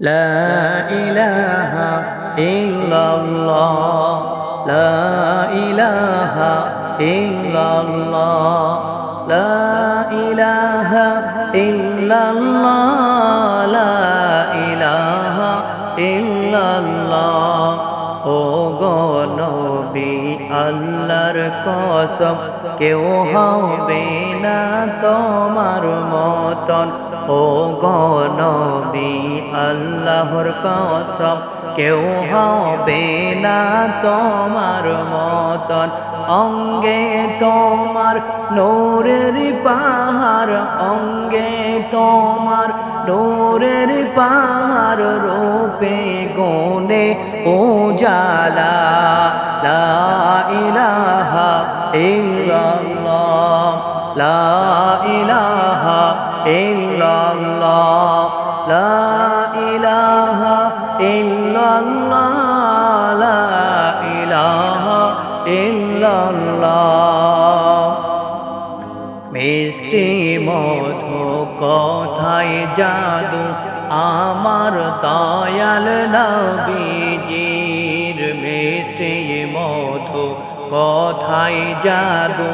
لا إله إلا الله لا إله إلا الله لا إله إلا الله لا إله إلا الله ও গো নবী আল্লাহর কসম কেউ হবে না তোমার মতন ও গো নবী আল্লাহর কসম, কেউ হবে না তোমার মতন। অঙ্গে তোমার নূরের পাহাড়, অঙ্গে তোমার নূরের পাহাড় রূপে গুণে উজালা। লা ইলাহা ইল্লাল্লাহ, লা ইল্লাল্লাহ লা ইলাহা ইল্লাল্লাহ। মিষ্টি মধু কথায় জাদু? আমার দয়াল নবীজির মিষ্টি মধু কথায় জাদু?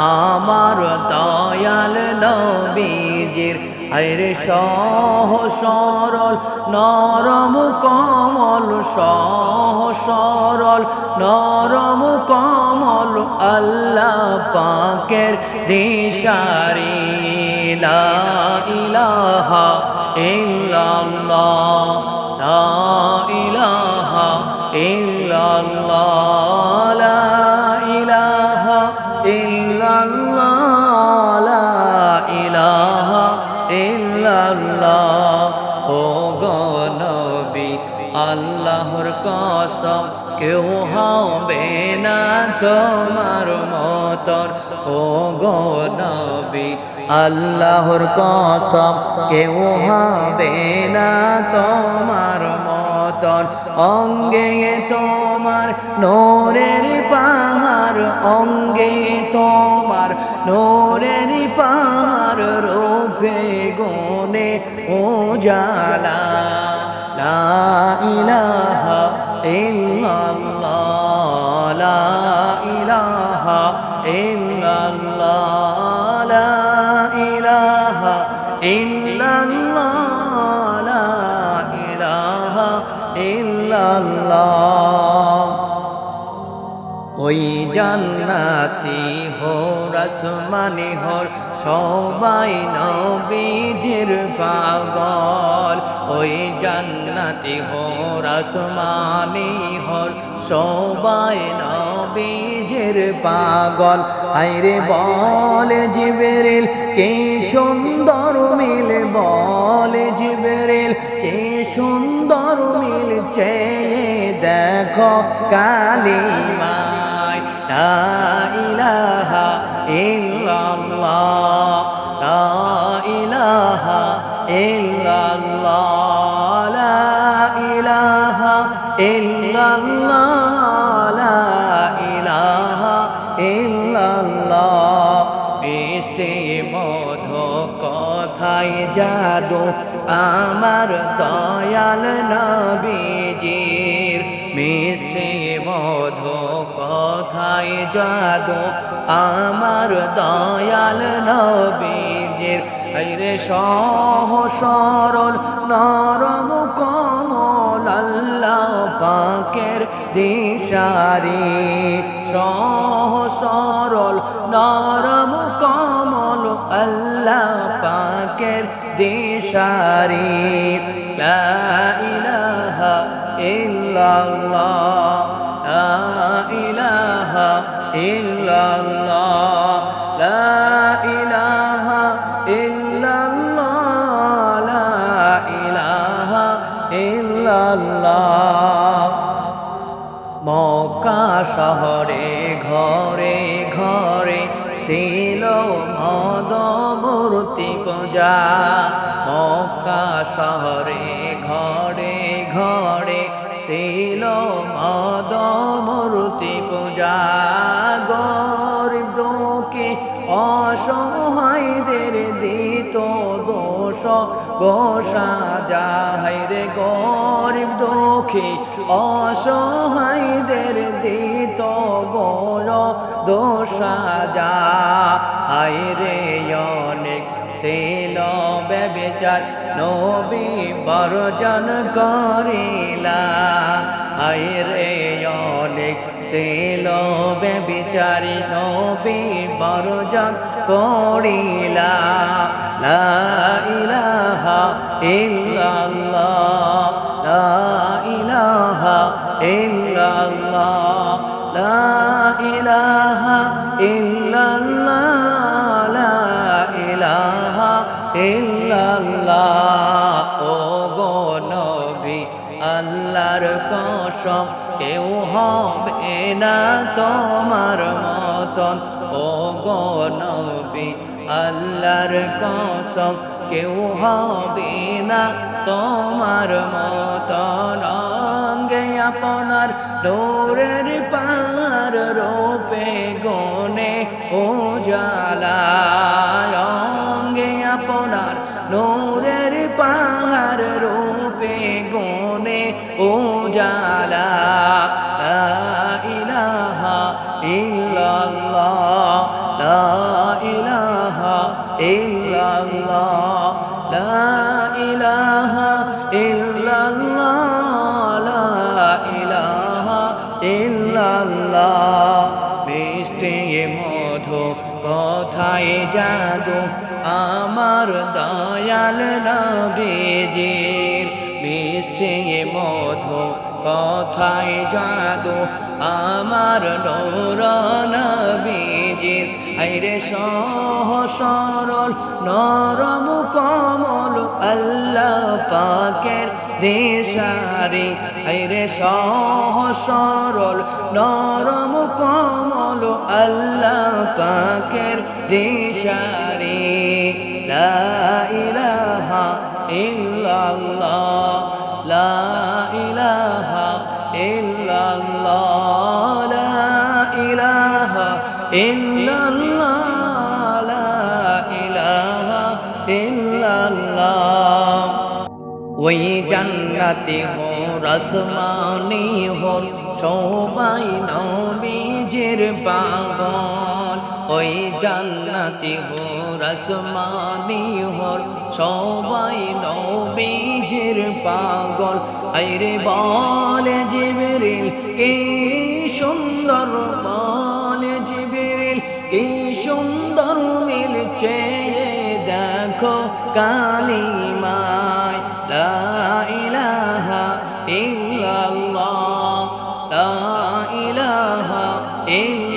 আমার দয়াল নবীজির। আরে সহ সরল, নরম কমল, সহ সরল, নরম কমল আল্লাহ পাকের দিশারি। লা ইলাহা ইল্লাল্লাহ ইলাহা ইল্লাল্লাহ। কেউ হবে না তোমার মতন। ও গো নবী, আল্লাহর কসম, কেউ হবে না তোমার মতন। অঙ্গে তোমার নোরের পাহাড়, অঙ্গে তোমার নোরের পাহাড় রূপে গুণে ও জালা লা ওই জান্নাতি হোর আসমানি হোর সবাই নবীজির পাগল, ওই জান্নাতি হোর আসমানি হোর। সবাই নবীজির পাগল হাইরে বল জিবরিল, কে সুন্দর মিল বল জিবরিল, কে সুন্দর মিল চেয়ে দেখো কালিমা লা ইলাহা ইল্লাল্লাহ, লা ইলাহা লা ইলাহা লা ইলাহা মিষ্টি কথায় জাদু? আমার দয়াল নবীজির। মিষ্টি মধু কথায় জাদু? আমার দয়াল নবীজির। আইরে সহ সরল নরম কমল আল্লাহ পাকের দিশারি। সহ সরল নরম কমল আল্লাহ পাকের দিশারি। লা ইলাহা ইল্লাল্লাহ। ইল্লাল্লাহ, লা ইলাহা লা ইলাহা শহরে ঘরে ঘরে ছিল মদ পূজা। মক্কা শহরে ঘরে ঘরে ছিল মদ পূজা। অসহায়দের দিত দোষ। গোস গোসা যাহাই রে গরিব দুঃখী। অসহায়দের দিত গোর দোষা যা হাই রে অনেক ছিল বেবিচার নবী বর্জন করিলা। রে অনেক ছিল বেবিচারি, নবী বর্জন করিলা লা ইলাহা ইল্লাল্লাহ, লা ইলাহা ইল্লাল্লাহ, লা ইলাহা ইল্লাল্লাহ, লা ইলাহা ইল্লাল্লাহ। ও গো নবী, আল্লাহর কসম কেউ হবে না তোমার মতন। ও নবী, আল্লাহর কসম, কেউ হবে না তোমার মতন। অঙ্গে আপনার দৌড়ের পার রূপে গনে ও জালা গনে ও জালা লা ইলাহা ইল্লাল্লাহ, লা ইলাহা ইল্লাল্লাহ, লা ইলাহা ইল্লাল্লাহ, লা ইলাহা ইল্লাল্লাহ। মিষ্টি মধু, কথায় জাদু? আমার দয়াল নবীজির মিষ্টি মধু, কথায় জাদু, আমার নূর নবীজির আইরে সহ সরল, নরম কমল, আল্লাহ পাকের দেশারি। আইরে সহ সরল, নরম কমল, আল্লাহ পাকের দেশারি। লা ইল্লাল্লাহ, লা ইলাহা ইল্লাল্লাহ, লা ইলাহা ইল্লাল্লাহ, লা ইলাহা ইল্লাল্লাহ। ওই জান্নাতি হো রসমানি হো সবাই নবীজির পাগল। ওই জান্নাতি হো রসমানি হো সবাই নবীজির পাগল। আইরে বলে জিবরিল, কি সুন্দর বলে জিবরিল, কি সুন্দর মিলছে দেখো কালিমায়। লা ইলাহা ইল্লাল্লাহ, লা ইলাহা ইল্লাল্লাহ।